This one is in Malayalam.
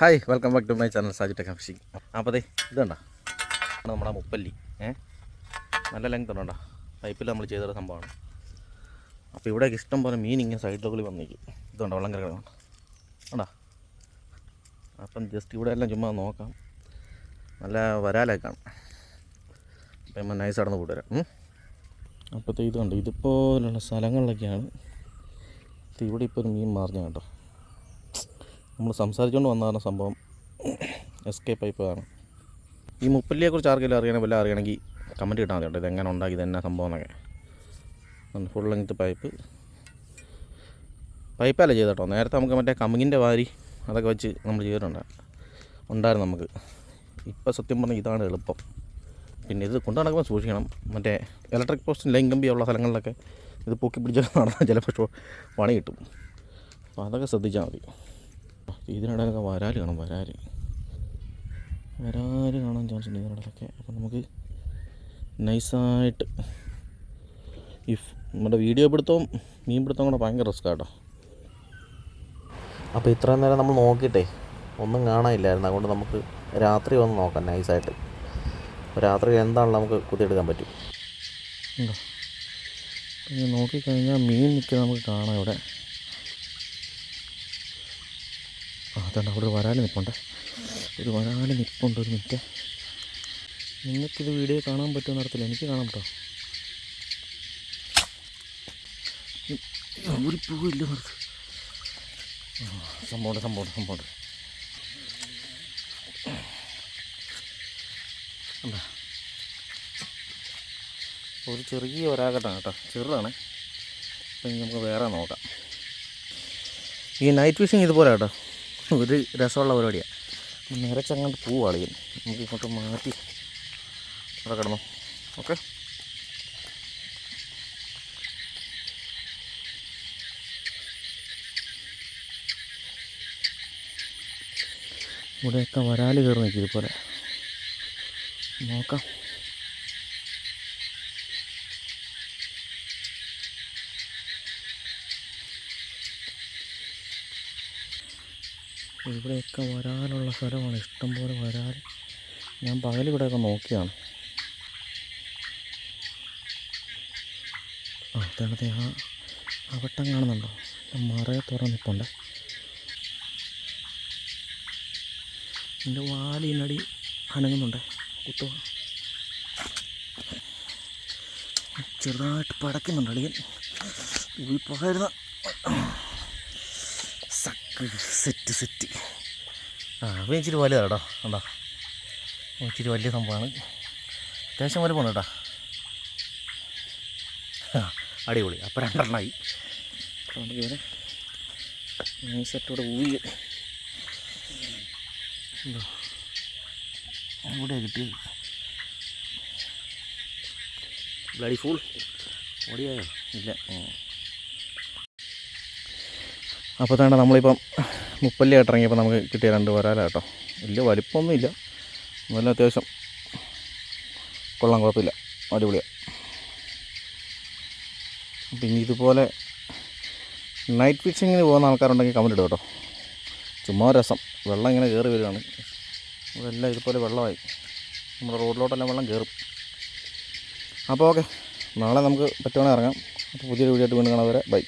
Hi welcome back to my channel Saji tech fishing അപ്പോൾ അതെ ഇതുണ്ടോ? നമ്മുടെ മുപ്പല്ലി. ഏ? നല്ല ലെങ്ത് ഉണ്ടോ? പൈപ്പിൽ നമ്മൾ ചെയ്തൊരു സംഭവമാണ്. അപ്പോൾ ഇവിടെ ഇഷ്ടം പോലെ മീൻ ഇങ്ങനെ സൈഡിലൊക്കെ വന്നിരിക്കും ഇതുണ്ടോ? വെള്ളം കിടക്കണം? ഉണ്ടോ? അപ്പം ജസ്റ്റ് ഇവിടെ എല്ലാം ചുമ്മാ നോക്കാം. നല്ല വരാലൊക്കെ കാണും. അപ്പം നമ്മൾ നൈസ് നടന്ന് കൂട്ടുവരാം. അപ്പോഴത്തെ ഇതുണ്ട്. ഇതുപോലുള്ള സ്ഥലങ്ങളിലൊക്കെയാണ്. ഇവിടെ ഇപ്പോൾ ഒരു മീൻ മാറിഞ്ഞ കേട്ടോ. നമ്മൾ സംസാരിച്ചുകൊണ്ട് വന്നതാണ് സംഭവം. എസ്കേപ്പ് ആയിപ്പോഴാണ് ഈ മുപ്പല്ലിയെക്കുറിച്ച് ആർക്കെങ്കിലും അറിയണം വല്ല അറിയണമെങ്കിൽ കമന്റ് കിട്ടാൻ മതി കേട്ടോ. ഇതെങ്ങനെ ഉണ്ടാക്കി ഇതെന്നാ സംഭവം എന്നൊക്കെ. ഫുൾ ലെങ്ത്ത് പൈപ്പ് പൈപ്പല്ല ചെയ്ത കേട്ടോ. നേരത്തെ നമുക്ക് മറ്റേ കമ്മിങ്ങിന്റെ വാരി അതൊക്കെ വെച്ച് നമ്മൾ ചെയ്തിട്ടുണ്ട്. ഉണ്ടായിരുന്നു നമുക്ക്. ഇപ്പോൾ സത്യം പറഞ്ഞാൽ ഇതാണ് എളുപ്പം. പിന്നെ ഇത് കൊണ്ടു നടക്കുമ്പോൾ സൂക്ഷിക്കണം. മറ്റേ ഇലക്ട്രിക് കമ്പി ഉള്ള സ്ഥലങ്ങളിലൊക്കെ ഇത് പൊക്കി പിടിച്ചൊക്കെ നടന്നാൽ ചിലപ്പോൾ പണി കിട്ടും. അപ്പോൾ അതൊക്കെ ശ്രദ്ധിച്ചാൽ മതി. ഇതിനിടയിലൊക്കെ വരാൽ കാണും വരാൽ വരാൽ കാണാൻ ചാൻസ് ഉണ്ട് ഇതിനിടയിലൊക്കെ. അപ്പം നമുക്ക് നൈസായിട്ട് ഈ ഫ്- നമ്മുടെ വീഡിയോ പിടുത്തവും മീൻ പിടുത്തവും കൂടെ ഭയങ്കര റിസ്ക് കേട്ടോ അപ്പോൾ ഇത്രയും നേരം നമ്മൾ നോക്കിയിട്ടേ ഒന്നും കാണാനില്ലായിരുന്നു. അതുകൊണ്ട് നമുക്ക് രാത്രി വന്ന് നോക്കാം നൈസായിട്ട് അപ്പോൾ രാത്രി എന്താണല്ലോ നമുക്ക് കുത്തിയെടുക്കാൻ പറ്റും. നോക്കിക്കഴിഞ്ഞാൽ മീൻ നിൽക്കുന്നത് നമുക്ക് കാണാം ഇവിടെ. ആ അതുണ്ട് അവിടെ ഒരു വരാൽ നിൽപ്പുണ്ട്. ഒരു വരാൽ നിൽപ്പുണ്ട് ഒരു മിനിറ്റ്. നിങ്ങൾക്കിത് വീഡിയോ കാണാൻ പറ്റുമെന്ന് അറിയത്തില്ല. എനിക്ക് കാണാൻ പറ്റുമോ ഒരു പൂവില്ല നിർത്ത് സംഭവം സംഭവം സംഭവം ഒരു ചെറിയ ഒരാകട്ടാണ് കേട്ടോ. ചെറുതാണ്. അപ്പം നമുക്ക് വേറെ നോക്കാം. ഈ നൈറ്റ് ഫിഷിങ് ഇതുപോലെ കേട്ടോ. ഒരു രസമുള്ള പരിപാടിയാണ് നിറച്ചങ്ങോട്ട് പൂവാളിയും നമുക്ക് ഇങ്ങോട്ട് മാറ്റി അവിടെ കിടന്നു. ഓക്കെ. ഇവിടെയൊക്കെ വരാൽ കയറി നിൽക്കും ഇതുപോലെ. നോക്കാം. ഇവിടെയൊക്കെ വരാനുള്ള സ്ഥലമാണ്. ഇഷ്ടംപോലെ വരാൽ ഞാൻ പകൽ ഇവിടെയൊക്കെ നോക്കിയാണ്. ആ തേടത്തെ ആ അവട്ടം വട്ടം കാണുന്നുണ്ടോ? മറയെ തുറന്നിപ്പുണ്ട് എന്റെ വാലിനടി അനങ്ങുന്നുണ്ട്. കുത്തു ചെറുതായിട്ട് പടക്കുന്നുണ്ട് അടിയൻ ഈ പോകായിരുന്ന സെറ്റ് സെറ്റ്. ആ അപ്പോൾ ഇച്ചിരി വലുതാണ് കേട്ടോ കണ്ടോ? ഇച്ചിരി വലിയ സംഭവമാണ്. അത്യാവശ്യം വലുപ്പമാണ് കേട്ടോ ആ അടിപൊളി. അപ്പം രണ്ടെണ്ണമായി അപ്പോൾ നമുക്കിവിടെ നൈസറ്റോടെ ഊരി. ഉണ്ടോ ഇവിടെ കിട്ടി ബ്ലഡി ഫുൾ? ഓടിയായോ? ഇല്ല. അപ്പോൾ തന്നെ നമ്മളിപ്പം മുപ്പല്ലിയായിട്ട് ഇറങ്ങിയപ്പോൾ നമുക്ക് കിട്ടിയ രണ്ട് വരാല കേട്ടോ. വലിയ വലിപ്പമൊന്നുമില്ല. എന്നാലും അത്യാവശ്യം കൊള്ളാൻ കുഴപ്പമില്ല. അടിപൊളിയാണ് പിന്നെ ഇതുപോലെ നൈറ്റ് ഫിഷിങ്ങിന് പോകുന്ന ആൾക്കാരുണ്ടെങ്കിൽ കമന്റ് ഇടും കേട്ടോ. ചുമ്മാ രസം. വെള്ളം ഇങ്ങനെ കയറി വരികയാണ്. ഇവിടെ എല്ലാം ഇതുപോലെ വെള്ളമായി. നമ്മുടെ റോഡിലോട്ടെല്ലാം വെള്ളം കയറും അപ്പോൾ ഓക്കെ. നാളെ നമുക്ക് പറ്റുവാണെങ്കിൽ ഇറങ്ങാം. അപ്പോൾ പുതിയൊരു വീഡിയോ ആയിട്ട് വീണ്ടും കാണാൻ വരെ ബൈ.